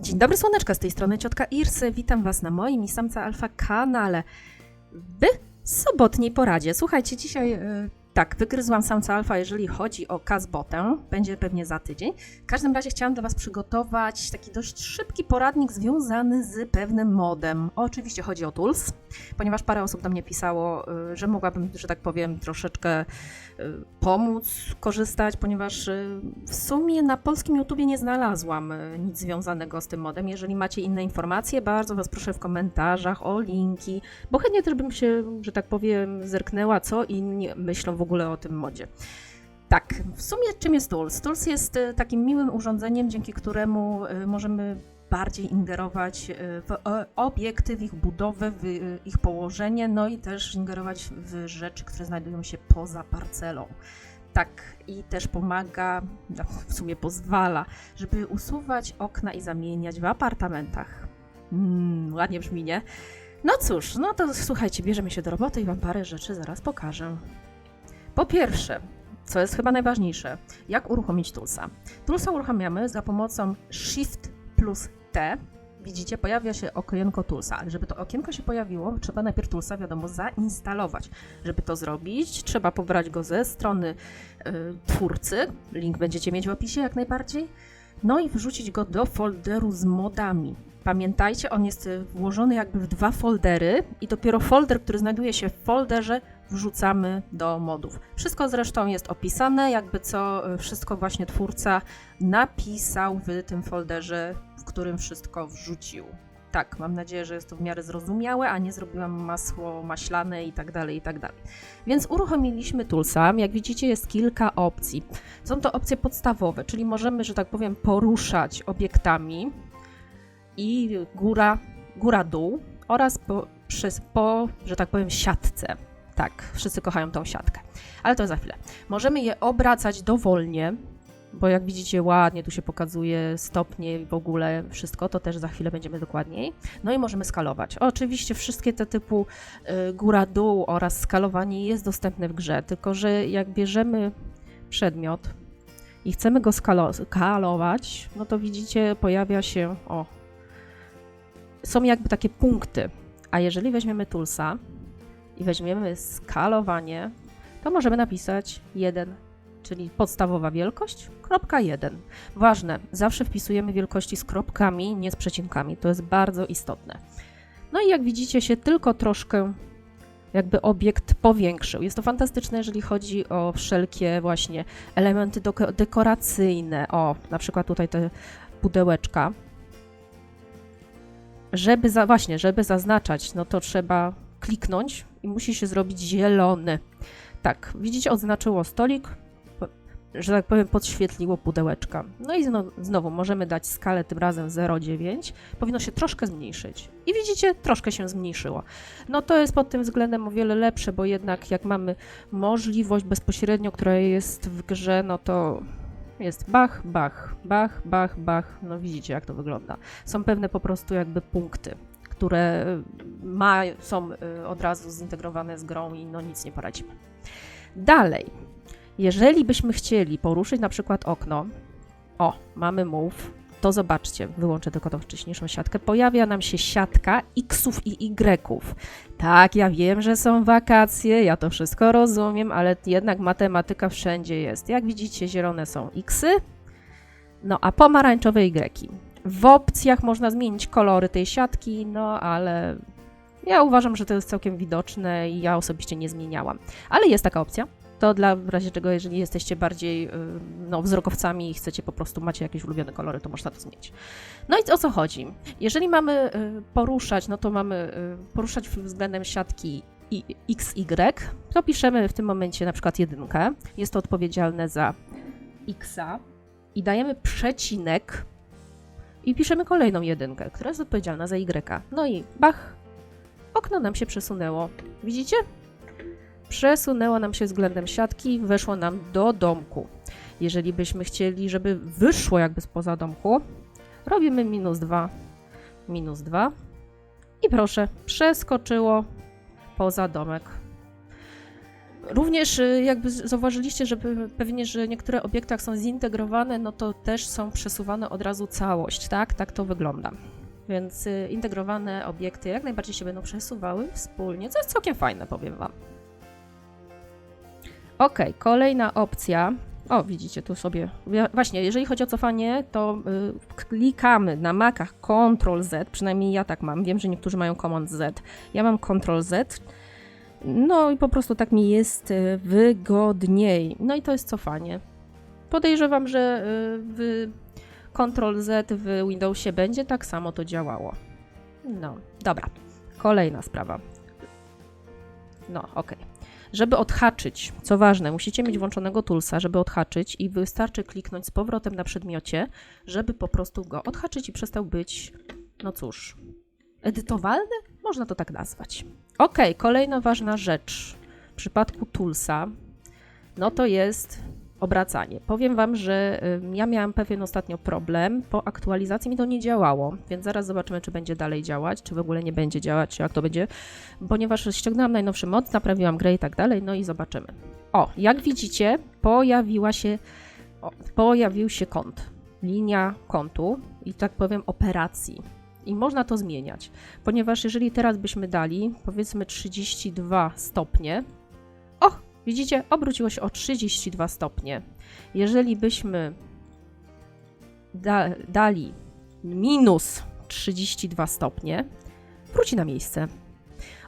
Dzień dobry słoneczka, z tej strony ciotka Irsy. Witam Was na moim i Samca Alfa kanale w sobotniej poradzie. Słuchajcie, dzisiaj e, tak, wygryzłam Samca Alfa, jeżeli chodzi o Kazbotę. Będzie pewnie za tydzień. W każdym razie chciałam dla Was przygotować taki dość szybki poradnik związany z pewnym modem. Oczywiście chodzi o Tools, ponieważ parę osób do mnie pisało, e, że mogłabym, że tak powiem, troszeczkę e, pomóc korzystać, ponieważ e, w sumie na polskim YouTubie nie znalazłam nic związanego z tym modem. Jeżeli macie inne informacje, bardzo Was proszę w komentarzach o linki, bo chętnie też bym się, że tak powiem, zerknęła, co inni myślą w ogóle o tym modzie. Tak, w sumie czym jest Tools? Tools jest e, takim miłym urządzeniem, dzięki któremu e, możemy bardziej ingerować e, w e, obiekty, w ich budowę, w ich położenie, no i też ingerować w rzeczy, które znajdują się poza parcelą. Tak, i też pomaga, no, w sumie pozwala, żeby usuwać okna i zamieniać w apartamentach. Mm, ładnie brzmi, nie? No cóż, no to słuchajcie, bierzemy się do roboty i Wam parę rzeczy zaraz pokażę. Po pierwsze, co jest chyba najważniejsze, jak uruchomić Toolsa. Toolsa uruchamiamy za pomocą Shift plus T. Widzicie, pojawia się okienko Toolsa, ale żeby to okienko się pojawiło, trzeba najpierw Toolsa, wiadomo, zainstalować. Żeby to zrobić, trzeba pobrać go ze strony y, twórcy, link będziecie mieć w opisie jak najbardziej, no i wrzucić go do folderu z modami. Pamiętajcie, on jest y, włożony jakby w dwa foldery i dopiero folder, który znajduje się w folderze, wrzucamy do modów. Wszystko zresztą jest opisane, jakby co y, wszystko właśnie twórca napisał w tym folderze, w którym wszystko wrzucił. Tak, mam nadzieję, że jest to w miarę zrozumiałe, a nie zrobiłam masło maślane i tak dalej, i tak dalej. Więc uruchomiliśmy Toolsa. Jak widzicie, jest kilka opcji. Są to opcje podstawowe, czyli możemy, że tak powiem, poruszać obiektami i góra, góra dół oraz po, przez, po, że tak powiem, siatce. Tak, wszyscy kochają tą siatkę. Ale to za chwilę. Możemy je obracać dowolnie, bo jak widzicie ładnie tu się pokazuje stopnie i w ogóle wszystko, to też za chwilę będziemy dokładniej. No i możemy skalować. Oczywiście wszystkie te typu y, góra-dół oraz skalowanie jest dostępne w grze, tylko że jak bierzemy przedmiot i chcemy go skalo- skalować, no to widzicie pojawia się, o, są jakby takie punkty. A jeżeli weźmiemy Toolsa i weźmiemy skalowanie, to możemy napisać 1, czyli podstawowa wielkość, kropka 1. Ważne, zawsze wpisujemy wielkości z kropkami, nie z przecinkami. To jest bardzo istotne. No i jak widzicie się tylko troszkę jakby obiekt powiększył. Jest to fantastyczne, jeżeli chodzi o wszelkie właśnie elementy dekoracyjne. O, na przykład tutaj te pudełeczka. Żeby za, właśnie, żeby zaznaczać, no to trzeba kliknąć i musi się zrobić zielony. Tak, widzicie, odznaczyło stolik, że tak powiem, podświetliło pudełeczka. No i zno, znowu możemy dać skalę tym razem 0,9. Powinno się troszkę zmniejszyć. I widzicie, troszkę się zmniejszyło. No to jest pod tym względem o wiele lepsze, bo jednak jak mamy możliwość bezpośrednio, która jest w grze, no to jest bach, bach, bach, bach, bach. No widzicie, jak to wygląda. Są pewne po prostu jakby punkty które ma, są y, od razu zintegrowane z grą i no nic nie poradzimy. Dalej, jeżeli byśmy chcieli poruszyć na przykład okno, o, mamy move, to zobaczcie, wyłączę tylko tą wcześniejszą siatkę, pojawia nam się siatka xów i y'ów. Tak, ja wiem, że są wakacje, ja to wszystko rozumiem, ale jednak matematyka wszędzie jest. Jak widzicie, zielone są xy, no a pomarańczowe y. W opcjach można zmienić kolory tej siatki, no ale ja uważam, że to jest całkiem widoczne i ja osobiście nie zmieniałam. Ale jest taka opcja. To dla w razie czego, jeżeli jesteście bardziej y, no, wzrokowcami i chcecie po prostu, macie jakieś ulubione kolory, to można to zmienić. No i o co chodzi? Jeżeli mamy y, poruszać, no to mamy y, poruszać względem siatki XY, to piszemy w tym momencie na przykład jedynkę. Jest to odpowiedzialne za Xa i dajemy przecinek i piszemy kolejną jedynkę, która jest odpowiedzialna za Y. No i bach, okno nam się przesunęło. Widzicie? Przesunęło nam się względem siatki weszło nam do domku. Jeżeli byśmy chcieli, żeby wyszło jakby spoza domku, robimy minus 2, minus 2 i proszę, przeskoczyło poza domek. Również y, jakby zauważyliście, że pe- pewnie, że niektóre obiekty jak są zintegrowane, no to też są przesuwane od razu całość, tak? Tak to wygląda. Więc y, integrowane obiekty jak najbardziej się będą przesuwały wspólnie, co jest całkiem fajne, powiem Wam. Ok, kolejna opcja. O, widzicie tu sobie. Właśnie, jeżeli chodzi o cofanie, to y, klikamy na Macach Ctrl Z, przynajmniej ja tak mam. Wiem, że niektórzy mają Command Z. Ja mam Ctrl Z. No i po prostu tak mi jest y, wygodniej. No i to jest cofanie. Podejrzewam, że y, w Ctrl Z w Windowsie będzie tak samo to działało. No, dobra. Kolejna sprawa. No, okej. Żeby odhaczyć, co ważne, musicie mieć włączonego toolsa, żeby odhaczyć i wystarczy kliknąć z powrotem na przedmiocie, żeby po prostu go odhaczyć i przestał być, no cóż, edytowalny? Można to tak nazwać. Ok, kolejna ważna rzecz w przypadku toolsa, no to jest obracanie. Powiem Wam, że ja miałam pewien ostatnio problem. Po aktualizacji mi to nie działało, więc zaraz zobaczymy, czy będzie dalej działać, czy w ogóle nie będzie działać, jak to będzie, ponieważ ściągnęłam najnowszy mod, naprawiłam grę i tak dalej, no i zobaczymy. O, jak widzicie, pojawiła się, o, pojawił się kąt, linia kątu i tak powiem operacji. I można to zmieniać, ponieważ jeżeli teraz byśmy dali, powiedzmy 32 stopnie, o, widzicie, obróciło się o 32 stopnie. Jeżeli byśmy da, dali minus 32 stopnie, wróci na miejsce.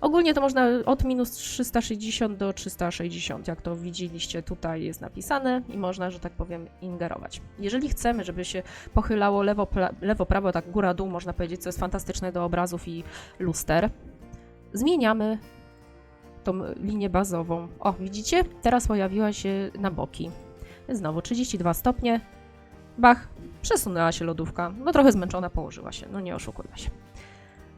Ogólnie to można od minus 360 do 360, jak to widzieliście tutaj jest napisane i można, że tak powiem, ingerować. Jeżeli chcemy, żeby się pochylało lewo, lewo prawo, tak góra, dół, można powiedzieć, co jest fantastyczne do obrazów i luster, zmieniamy tą linię bazową. O, widzicie? Teraz pojawiła się na boki. Znowu 32 stopnie. Bach, przesunęła się lodówka. No trochę zmęczona, położyła się. No nie oszukujmy się.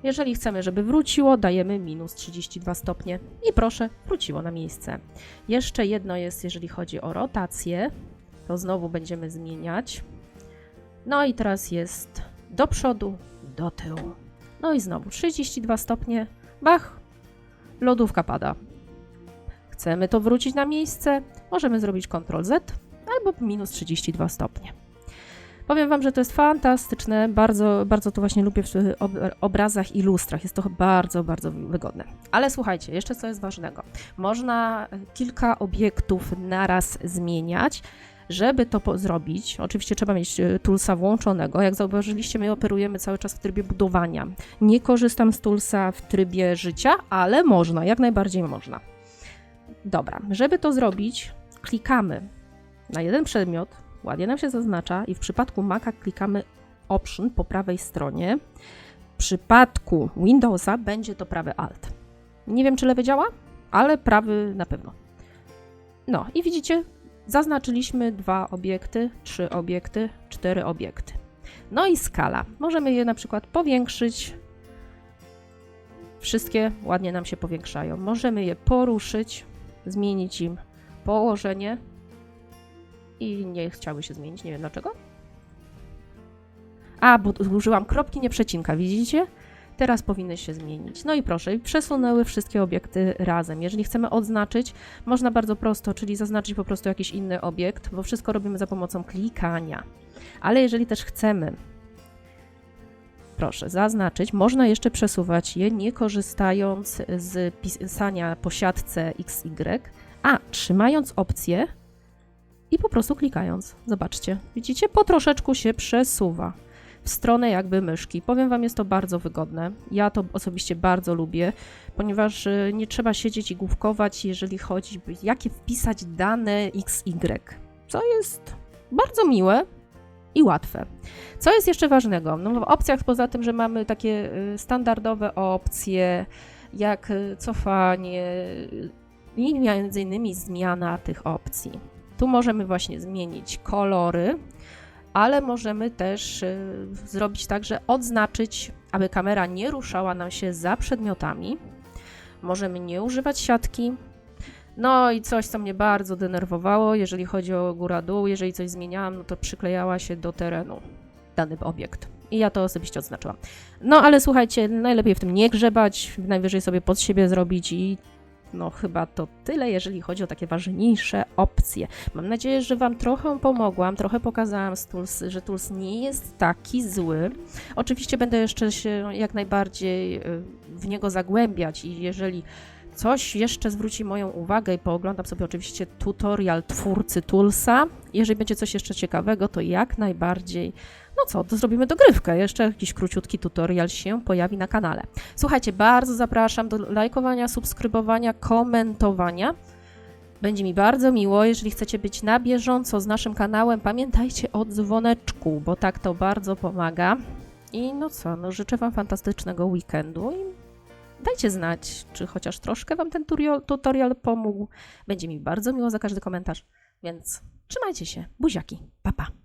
Jeżeli chcemy, żeby wróciło, dajemy minus 32 stopnie i proszę, wróciło na miejsce. Jeszcze jedno jest, jeżeli chodzi o rotację, to znowu będziemy zmieniać. No i teraz jest do przodu, do tyłu. No i znowu 32 stopnie, bach, lodówka pada. Chcemy to wrócić na miejsce, możemy zrobić Ctrl Z albo minus 32 stopnie. Powiem Wam, że to jest fantastyczne. Bardzo, bardzo to właśnie lubię w ob obrazach i lustrach. Jest to bardzo, bardzo wygodne. Ale słuchajcie, jeszcze co jest ważnego. Można kilka obiektów naraz zmieniać. Żeby to zrobić, oczywiście trzeba mieć e, toolsa włączonego. Jak zauważyliście, my operujemy cały czas w trybie budowania. Nie korzystam z toolsa w trybie życia, ale można, jak najbardziej można. Dobra, żeby to zrobić, klikamy na jeden przedmiot, ładnie nam się zaznacza i w przypadku Maca klikamy Option po prawej stronie. W przypadku Windowsa będzie to prawy Alt. Nie wiem, czy lewy działa, ale prawy na pewno. No i widzicie, zaznaczyliśmy dwa obiekty, trzy obiekty, cztery obiekty. No i skala. Możemy je na przykład powiększyć. Wszystkie ładnie nam się powiększają. Możemy je poruszyć, zmienić im położenie i nie chciały się zmienić, nie wiem dlaczego. A, bo użyłam kropki, nie przecinka, widzicie? Teraz powinny się zmienić. No i proszę, przesunęły wszystkie obiekty razem. Jeżeli chcemy odznaczyć, można bardzo prosto, czyli zaznaczyć po prostu jakiś inny obiekt, bo wszystko robimy za pomocą klikania. Ale jeżeli też chcemy, proszę, zaznaczyć, można jeszcze przesuwać je, nie korzystając z pisania po siatce XY, a trzymając opcję i po prostu klikając. Zobaczcie, widzicie, po troszeczku się przesuwa w stronę jakby myszki. Powiem Wam, jest to bardzo wygodne. Ja to osobiście bardzo lubię, ponieważ y, nie trzeba siedzieć i główkować, jeżeli chodzi, jakie wpisać dane XY, co jest bardzo miłe i łatwe. Co jest jeszcze ważnego? No w opcjach poza tym, że mamy takie y, standardowe opcje, jak y, cofanie i między innymi zmiana tych opcji. Tu możemy właśnie zmienić kolory, ale możemy też y, zrobić tak, że odznaczyć, aby kamera nie ruszała nam się za przedmiotami. Możemy nie używać siatki. No i coś, co mnie bardzo denerwowało, jeżeli chodzi o góra-dół, jeżeli coś zmieniałam, no to przyklejała się do terenu dany obiekt. I ja to osobiście odznaczyłam. No ale słuchajcie, najlepiej w tym nie grzebać, najwyżej sobie pod siebie zrobić i no chyba to tyle, jeżeli chodzi o takie ważniejsze opcje. Mam nadzieję, że Wam trochę pomogłam, trochę pokazałam Tools, że Tools nie jest taki zły. Oczywiście będę jeszcze się jak najbardziej y, w niego zagłębiać i jeżeli coś jeszcze zwróci moją uwagę i pooglądam sobie oczywiście tutorial twórcy Toolsa, jeżeli będzie coś jeszcze ciekawego, to jak najbardziej no co, to zrobimy dogrywkę. Jeszcze jakiś króciutki tutorial się pojawi na kanale. Słuchajcie, bardzo zapraszam do lajkowania, subskrybowania, komentowania. Będzie mi bardzo miło, jeżeli chcecie być na bieżąco z naszym kanałem. Pamiętajcie o dzwoneczku, bo tak to bardzo pomaga. I no co, no życzę Wam fantastycznego weekendu dajcie znać, czy chociaż troszkę Wam ten tutorial, pomógł. Będzie mi bardzo miło za każdy komentarz, więc trzymajcie się. Buziaki. Pa, pa.